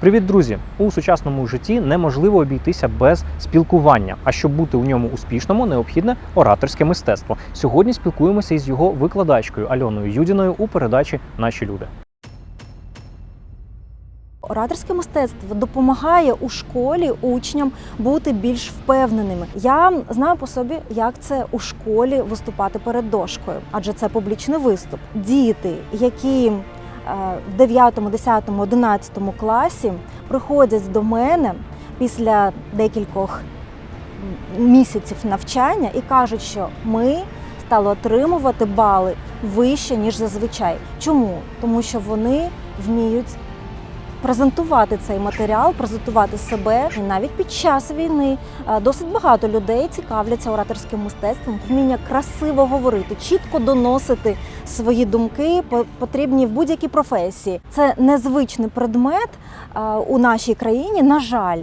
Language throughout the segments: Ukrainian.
Привіт, друзі! У сучасному житті неможливо обійтися без спілкування. А щоб бути у ньому успішному, необхідне ораторське мистецтво. Сьогодні спілкуємося із його викладачкою Альоною Юдіною у передачі Наші люди. Ораторське мистецтво допомагає у школі учням бути більш впевненими. Я знаю по собі, як це у школі виступати перед дошкою, адже це публічний виступ. Діти, які е, в 9, 10, 11 класі приходять до мене після декількох місяців навчання і кажуть, що ми стали отримувати бали вище ніж зазвичай. Чому? Тому що вони вміють презентувати цей матеріал, презентувати себе. І навіть під час війни е, досить багато людей цікавляться ораторським мистецтвом, вміння красиво говорити, чітко доносити свої думки, по- потрібні в будь-якій професії. Це незвичний предмет е, у нашій країні, на жаль.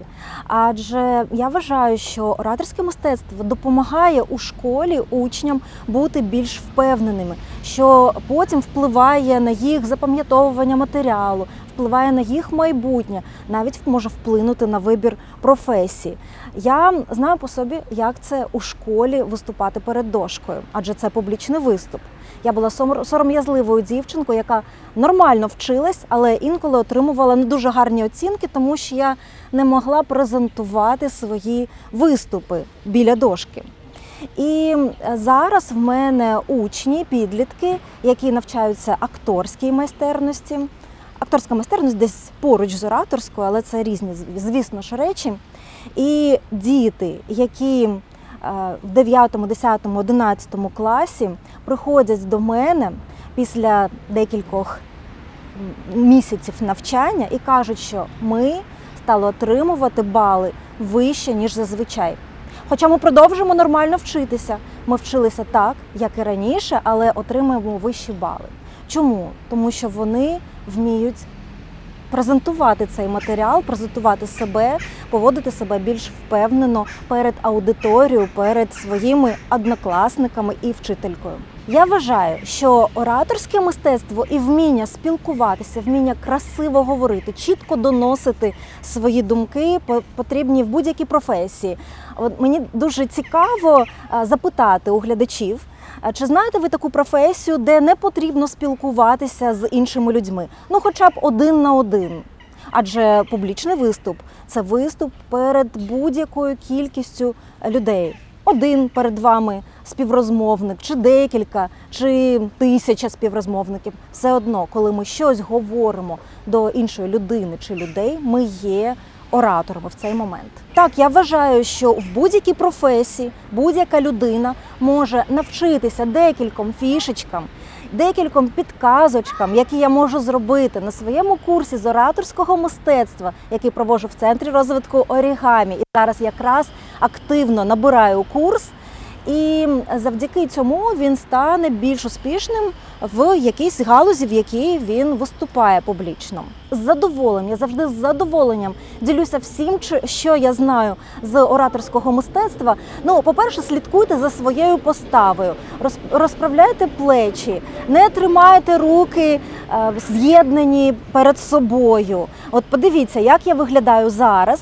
Адже я вважаю, що ораторське мистецтво допомагає у школі учням бути більш впевненими, що потім впливає на їх запам'ятовування матеріалу, впливає на їх майбутнє, навіть може вплинути на вибір професії. Я знаю по собі, як це у школі виступати перед дошкою, адже це публічний виступ. Я була сором'язливою дівчинкою, яка нормально вчилась, але інколи отримувала не дуже гарні оцінки, тому що я не могла презентувати свої виступи біля дошки. І зараз в мене учні, підлітки, які навчаються акторській майстерності. Акторська майстерність десь поруч з ораторською, але це різні, звісно ж, речі. І діти, які е, в 9, 10, 11 класі приходять до мене після декількох місяців навчання і кажуть, що ми стали отримувати бали вище, ніж зазвичай. Хоча ми продовжуємо нормально вчитися. Ми вчилися так, як і раніше, але отримуємо вищі бали. Чому? Тому що вони вміють презентувати цей матеріал, презентувати себе, поводити себе більш впевнено перед аудиторією, перед своїми однокласниками і вчителькою. Я вважаю, що ораторське мистецтво і вміння спілкуватися, вміння красиво говорити, чітко доносити свої думки по- потрібні в будь-якій професії. От мені дуже цікаво е, запитати у глядачів. А Чи знаєте ви таку професію, де не потрібно спілкуватися з іншими людьми? Ну, хоча б один на один. Адже публічний виступ це виступ перед будь-якою кількістю людей. Один перед вами співрозмовник, чи декілька, чи тисяча співрозмовників. Все одно, коли ми щось говоримо до іншої людини чи людей, ми є ораторами в цей момент. Так, я вважаю, що в будь-якій професії будь-яка людина може навчитися декільком фішечкам, декільком підказочкам, які я можу зробити на своєму курсі з ораторського мистецтва, який провожу в центрі розвитку орігамі. І зараз якраз активно набираю курс. І завдяки цьому він стане більш успішним в якійсь галузі, в якій він виступає публічно. З задоволенням, я завжди з задоволенням ділюся всім, що я знаю з ораторського мистецтва. Ну, по-перше, слідкуйте за своєю поставою, роз- розправляйте плечі, не тримайте руки е, з'єднані перед собою. От подивіться, як я виглядаю зараз.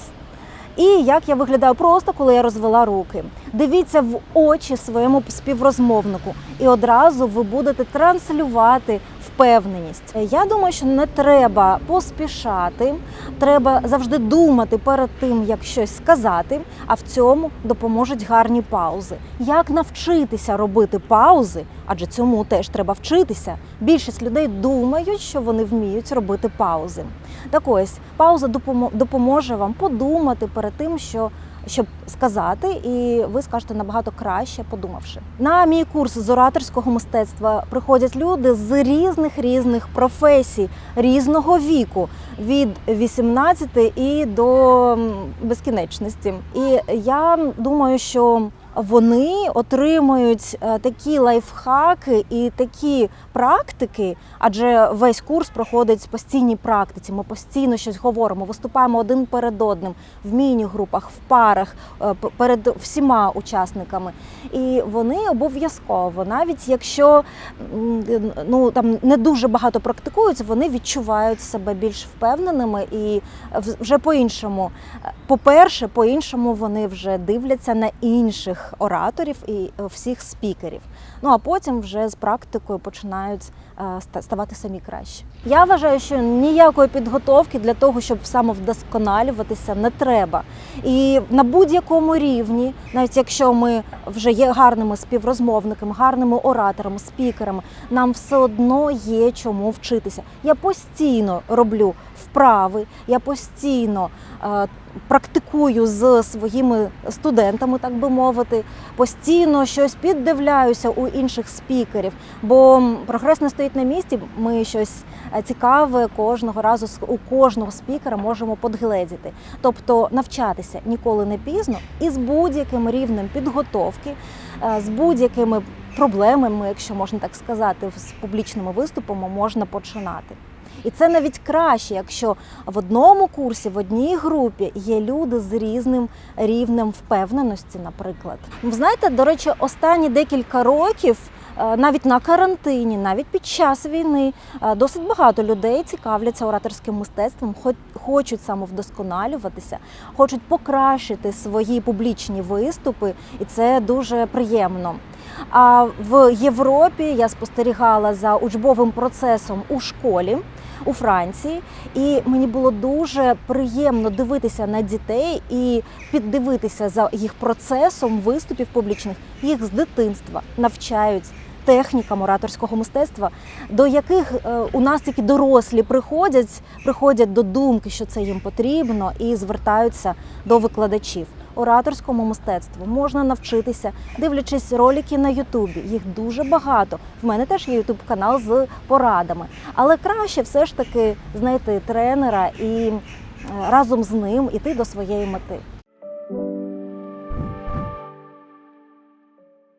І як я виглядаю просто, коли я розвела руки. Дивіться в очі своєму співрозмовнику, і одразу ви будете транслювати впевненість. Я думаю, що не треба поспішати, треба завжди думати перед тим, як щось сказати. А в цьому допоможуть гарні паузи. Як навчитися робити паузи? Адже цьому теж треба вчитися. Більшість людей думають, що вони вміють робити паузи. Так ось пауза допомо- допоможе вам подумати перед тим, що щоб сказати, і ви скажете набагато краще, подумавши. На мій курс з ораторського мистецтва приходять люди з різних різних професій, різного віку, від 18 і до безкінечності. І я думаю, що вони отримують е, такі лайфхаки і такі практики, адже весь курс проходить в постійній практиці. Ми постійно щось говоримо, виступаємо один перед одним в міні-групах, в парах е, перед всіма учасниками. І вони обов'язково, навіть якщо ну там не дуже багато практикують, вони відчувають себе більш впевненими і вже по-іншому. По-перше, по-іншому вони вже дивляться на інших ораторів і е, всіх спікерів. Ну а потім вже з практикою починають е, ставати самі краще. Я вважаю, що ніякої підготовки для того, щоб самовдосконалюватися, не треба. І на будь-якому рівні, навіть якщо ми вже є гарними співрозмовниками, гарними ораторами, спікерами, нам все одно є чому вчитися. Я постійно роблю вправи, я постійно е, практикую з своїми студентами, так би мовити, постійно щось піддивляюся у інших спікерів, бо прогрес не стоїть на місці. Ми щось е, цікаве кожного разу у кожного спікера можемо подгледіти. Тобто навчатися ніколи не пізно і з будь-яким рівнем підготовки, е, з будь-якими проблемами, якщо можна так сказати, з публічними виступами можна починати. І це навіть краще, якщо в одному курсі, в одній групі є люди з різним рівнем впевненості, наприклад. Знаєте, до речі, останні декілька років. е, Навіть на карантині, навіть під час війни, е, досить багато людей цікавляться ораторським мистецтвом, хо- хочуть самовдосконалюватися, хочуть покращити свої публічні виступи, і це дуже приємно. А в Європі я спостерігала за учбовим процесом у школі у Франції, і мені було дуже приємно дивитися на дітей і піддивитися за їх процесом виступів публічних. Їх з дитинства навчають технікам ораторського мистецтва, до яких е, у нас тільки дорослі приходять, приходять до думки, що це їм потрібно, і звертаються до викладачів. Ораторському мистецтву можна навчитися, дивлячись ролики на Ютубі. Їх дуже багато. В мене теж є Ютуб канал з порадами. Але краще все ж таки знайти тренера і е, разом з ним іти до своєї мети.